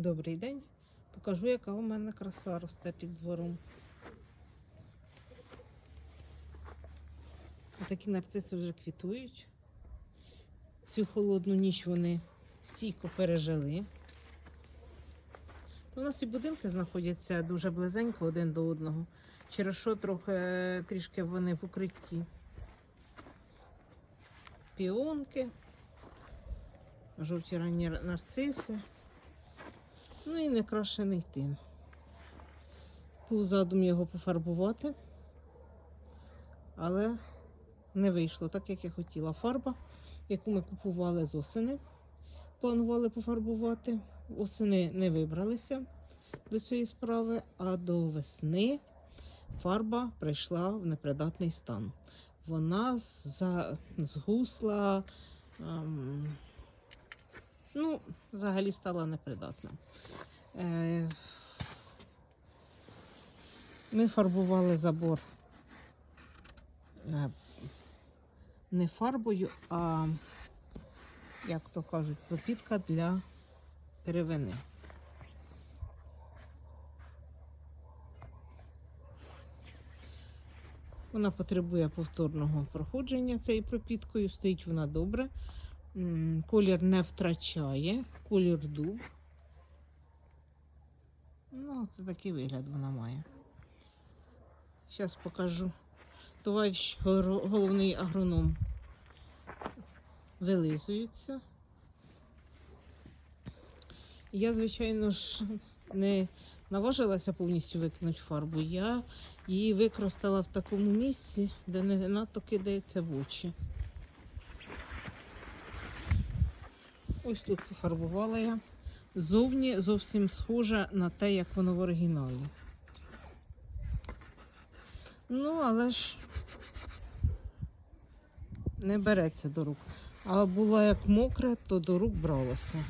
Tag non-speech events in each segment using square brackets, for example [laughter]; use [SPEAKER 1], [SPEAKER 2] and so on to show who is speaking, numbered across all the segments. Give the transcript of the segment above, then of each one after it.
[SPEAKER 1] Добрий день. Покажу, яка у мене краса росте під двором. Такі нарциси вже квітують. Цю холодну ніч вони стійко пережили. У нас і будинки знаходяться дуже близенько один до одного, через що трохи трішки вони в укритті. Піонки, жовті ранні нарциси. Ну і некрашений тин. Був задум його пофарбувати, але не вийшло так, як я хотіла. Фарба, яку ми купували з осени, планували пофарбувати. Осени не вибралися до цієї справи, а до весни фарба прийшла в непридатний стан. Вона згусла, ем... ну, взагалі стала непридатна. Е, Ми фарбували забор е, не фарбою, а, як то кажуть, пропітка для деревини. Вона потребує повторного проходження цією пропіткою, стоїть вона добре. Колір не втрачає, колір дуб. Ну, це такий вигляд вона має. Зараз покажу. Товариш головний агроном вилизується. Я, звичайно ж, не наважилася повністю викинути фарбу. Я її використала в такому місці, де не надто кидається в очі. Ось тут пофарбувала я. Зовні зовсім схоже на те, як воно в оригіналі. Ну, але ж не береться до рук. А була як мокре, то до рук бралося.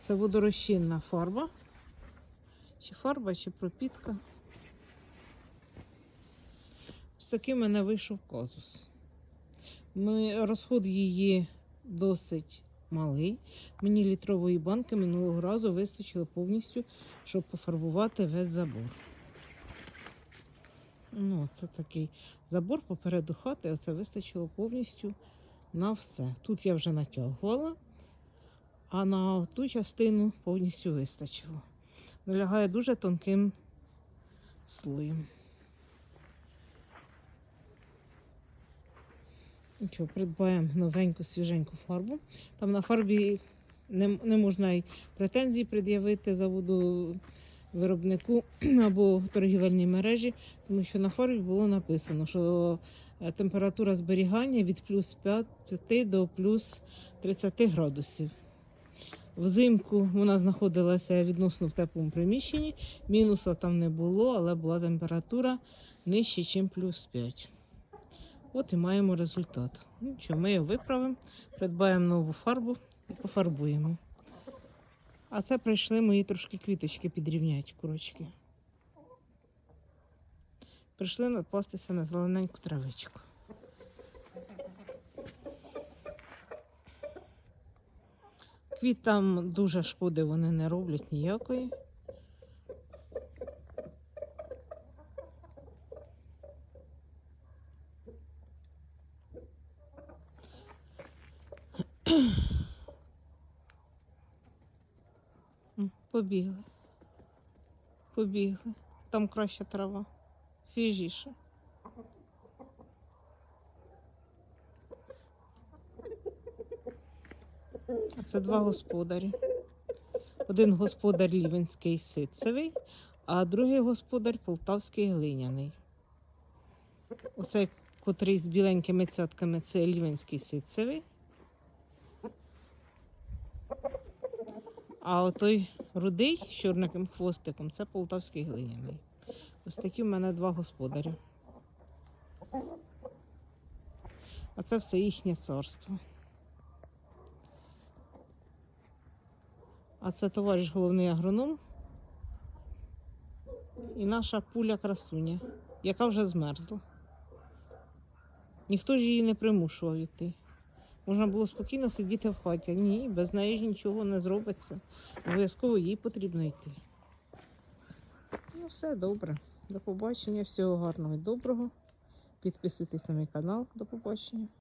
[SPEAKER 1] Це водорозчинна фарба. Чи фарба, чи пропітка. Ось такий мене вийшов казус. Ми, розход її досить малий. Мені літрової банки минулого разу вистачило повністю, щоб пофарбувати весь забор. Ну, це такий забор попереду хати, оце вистачило повністю на все. Тут я вже натягувала, а на ту частину повністю вистачило. Налягає дуже тонким слоєм. Нічого, придбаємо новеньку свіженьку фарбу. Там на фарбі не, не можна й претензій пред'явити заводу виробнику [clears throat] або торгівельній мережі, тому що на фарбі було написано, що е, температура зберігання від плюс 5 до плюс 30 градусів. Взимку вона знаходилася відносно в теплому приміщенні, мінуса там не було, але була температура нижче, ніж плюс 5. От і маємо результат. Ну, що, ми його виправимо, придбаємо нову фарбу і пофарбуємо. А це прийшли мої трошки квіточки підрівняти, курочки. Прийшли напастися на зелененьку травичку. Квітам дуже шкоди вони не роблять ніякої. Побігли. Побігли. Там краща трава. Свіжіша. Це два господарі. Один господар Лівенський ситцевий, а другий господар Полтавський глиняний. Оцей, котрий з біленькими цятками, це Лівенський ситцевий. А отой рудий з чорним хвостиком це полтавський глиняний. Ось такі в мене два господарі. А це все їхнє царство. А це товариш головний агроном і наша пуля красуня, яка вже змерзла. Ніхто ж її не примушував йти. Можна було спокійно сидіти в хаті. Ні, без неї ж нічого не зробиться. Обов'язково їй потрібно йти. Ну, все добре. До побачення, всього гарного і доброго. Підписуйтесь на мій канал. До побачення.